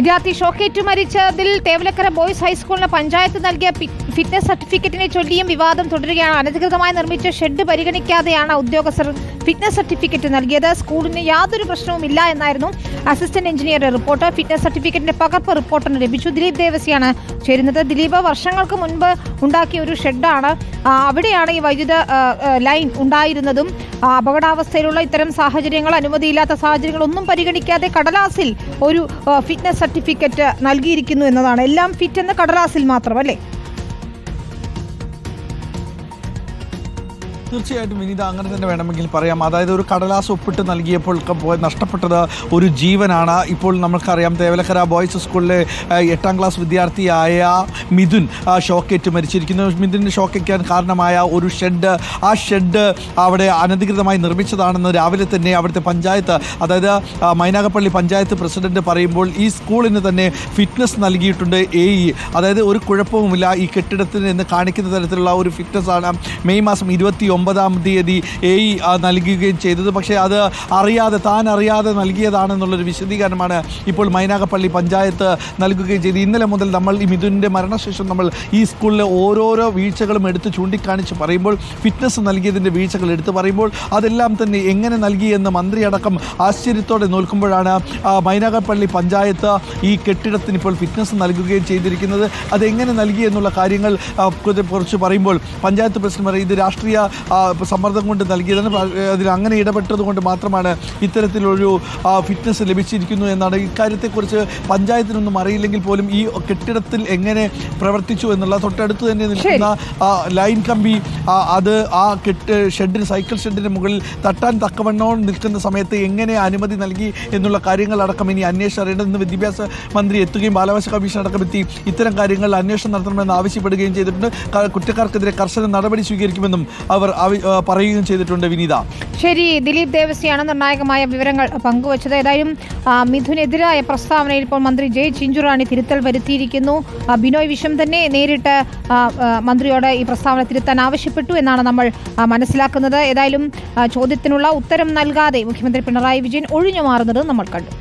വിദ്യാർത്ഥി ഷോക്കേറ്റ് മരിച്ചതിൽ തേവലക്കര ബോയ്സ് ഹൈസ്കൂളിന് പഞ്ചായത്ത് നൽകിയ ഫിറ്റ്നസ് സർട്ടിഫിക്കറ്റിനെ ചൊല്ലിയും വിവാദം തുടരുകയാണ്. അനധികൃതമായി നിർമ്മിച്ച ഷെഡ് പരിഗണിക്കാതെയാണ് ഉദ്യോഗസ്ഥർ ഫിറ്റ്നസ് സർട്ടിഫിക്കറ്റ് നൽകിയത്. സ്കൂളിന് യാതൊരു പ്രശ്നവുമില്ല എന്നായിരുന്നു അസിസ്റ്റന്റ് എഞ്ചിനീയറുടെ റിപ്പോർട്ട്. ഫിറ്റ്നസ് സർട്ടിഫിക്കറ്റിന്റെ പകർപ്പ് റിപ്പോർട്ടിന് ലഭിച്ചു. ദിലീപ് ദേവസിയാണ് ചേരുന്നത്. ദിലീപ് വർഷങ്ങൾക്ക് മുൻപ് ഉണ്ടാക്കിയ ഒരു ഷെഡാണ്. അവിടെയാണ് ഈ വൈദ്യുത ലൈൻ ഉണ്ടായിരുന്നതും. അപകടാവസ്ഥയിലുള്ള ഇത്തരം സാഹചര്യങ്ങൾ അനുമതിയില്ലാത്ത സാഹചര്യങ്ങൾ ഒന്നും പരിഗണിക്കാതെ കടലാസിൽ ഒരു ഫിറ്റ്നസ് സർട്ടിഫിക്കറ്റ് നൽകിയിരിക്കുന്നു എന്നതാണ്. എല്ലാം ഫിറ്റ് എന്ന കടലാസിൽ മാത്രം അല്ലേ? തീർച്ചയായിട്ടും വിനീത അങ്ങനെ തന്നെ വേണമെങ്കിൽ പറയാം. അതായത് ഒരു കടലാസ് ഒപ്പിട്ട് നൽകിയപ്പോൾ നഷ്ടപ്പെട്ടത് ഒരു ജീവനാണ്. ഇപ്പോൾ നമുക്കറിയാം തേവലക്കര ബോയ്സ് സ്കൂളിലെ എട്ടാം ക്ലാസ് വിദ്യാർത്ഥിയായ മിഥുൻ ഷോക്കേറ്റ് മരിച്ചിരിക്കുന്നു. മിഥുന് ഷോക്കേക്കാൻ കാരണമായ ഒരു ഷെഡ് ആ ഷെഡ് അവിടെ അനധികൃതമായി നിർമ്മിച്ചതാണെന്ന് രാവിലെ തന്നെ അവിടുത്തെ പഞ്ചായത്ത് അതായത് മൈനാഗപ്പള്ളി പഞ്ചായത്ത് പ്രസിഡന്റ് പറയുമ്പോൾ ഈ സ്കൂളിന് തന്നെ ഫിറ്റ്നസ് നൽകിയിട്ടുണ്ട് എ ഇ അതായത് ഒരു കുഴപ്പവുമില്ല ഈ കെട്ടിടത്തിന് എന്ന് കാണിക്കുന്ന തരത്തിലുള്ള ഒരു ഫിറ്റ്നസ് ആണ്. മെയ് മാസം ഇരുപത്തി ഒമ്പതാം തീയതി എ ഇ നൽകുകയും ചെയ്തത്. പക്ഷേ അത് അറിയാതെ താൻ അറിയാതെ നൽകിയതാണെന്നുള്ളൊരു വിശദീകരണമാണ് ഇപ്പോൾ മൈനാകപ്പള്ളി പഞ്ചായത്ത് നൽകുകയും ചെയ്ത് ഇന്നലെ മുതൽ നമ്മൾ ഈ മിഥുനിന്റെ മരണശേഷം നമ്മൾ ഈ സ്കൂളിലെ ഓരോരോ വീഴ്ചകളും എടുത്ത് ചൂണ്ടിക്കാണിച്ച് പറയുമ്പോൾ ഫിറ്റ്നസ് നൽകിയതിന്റെ വീഴ്ചകൾ എടുത്ത് പറയുമ്പോൾ അതെല്ലാം തന്നെ എങ്ങനെ നൽകിയെന്ന് മന്ത്രിയടക്കം ആശ്ചര്യത്തോടെ നോക്കുമ്പോഴാണ് മൈനാകപ്പള്ളി പഞ്ചായത്ത് ഈ കെട്ടിടത്തിന് ഇപ്പോൾ ഫിറ്റ്നസ് നൽകുകയും ചെയ്തിരിക്കുന്നത്. അതെങ്ങനെ നൽകി എന്നുള്ള കാര്യങ്ങൾ കുറച്ച് പറയുമ്പോൾ പഞ്ചായത്ത് പ്രസിഡന്റ് പറയും ഇത് രാഷ്ട്രീയ സമ്മർദ്ദം കൊണ്ട് നൽകിയതാണ്. അതിൽ അങ്ങനെ ഇടപെട്ടത് കൊണ്ട് മാത്രമാണ് ഇത്തരത്തിലൊരു ഫിറ്റ്നസ് ലഭിച്ചിരിക്കുന്നു എന്നാണ്. ഇക്കാര്യത്തെക്കുറിച്ച് പഞ്ചായത്തിനൊന്നും അറിയില്ലെങ്കിൽ പോലും ഈ കെട്ടിടത്തിൽ എങ്ങനെ പ്രവർത്തിച്ചു എന്നുള്ള തൊട്ടടുത്ത് തന്നെ നിൽക്കുന്ന ലൈൻ കമ്പി അത് ആ കെട്ട് ഷെഡിന് സൈക്കിൾ ഷെഡിന് മുകളിൽ തട്ടാൻ തക്കവണ്ണം നിൽക്കുന്ന സമയത്ത് എങ്ങനെ അനുമതി നൽകി എന്നുള്ള കാര്യങ്ങളടക്കം ഇനി അന്വേഷണം അറിയേണ്ടതെന്ന് വിദ്യാഭ്യാസ മന്ത്രി എത്തുകയും ബാലാവകാശ കമ്മീഷൻ അടക്കം എത്തി. ഇത്തരം കാര്യങ്ങൾ അന്വേഷണം നടത്തണമെന്ന് ആവശ്യപ്പെടുകയും ചെയ്തിട്ടുണ്ട്. കുറ്റക്കാർക്കെതിരെ കർശന നടപടി സ്വീകരിക്കുമെന്നും അവർ പറയുകയും ചെയ്തിട്ടുണ്ട് വിനീത. ശരി ദിലീപ് ദേവസിയാണ് നിർണായകമായ വിവരങ്ങൾ പങ്കുവച്ചത്. ഏതായാലും മിഥുനെതിരായ പ്രസ്താവനയിൽ ഇപ്പോൾ മന്ത്രി ജയ് ചിഞ്ചുറാണി തിരുത്തൽ വരുത്തിയിരിക്കുന്നു. ബിനോയ് വിശ്വം തന്നെ നേരിട്ട് മന്ത്രിയോട് ഈ പ്രസ്താവന തിരുത്താൻ ആവശ്യപ്പെട്ടു എന്നാണ് നമ്മൾ മനസ്സിലാക്കുന്നത്. ഏതായാലും ചോദ്യത്തിനുള്ള ഉത്തരം നൽകാതെ മുഖ്യമന്ത്രി പിണറായി വിജയൻ ഒഴിഞ്ഞു മാറുന്നത് നമ്മൾ കണ്ടു.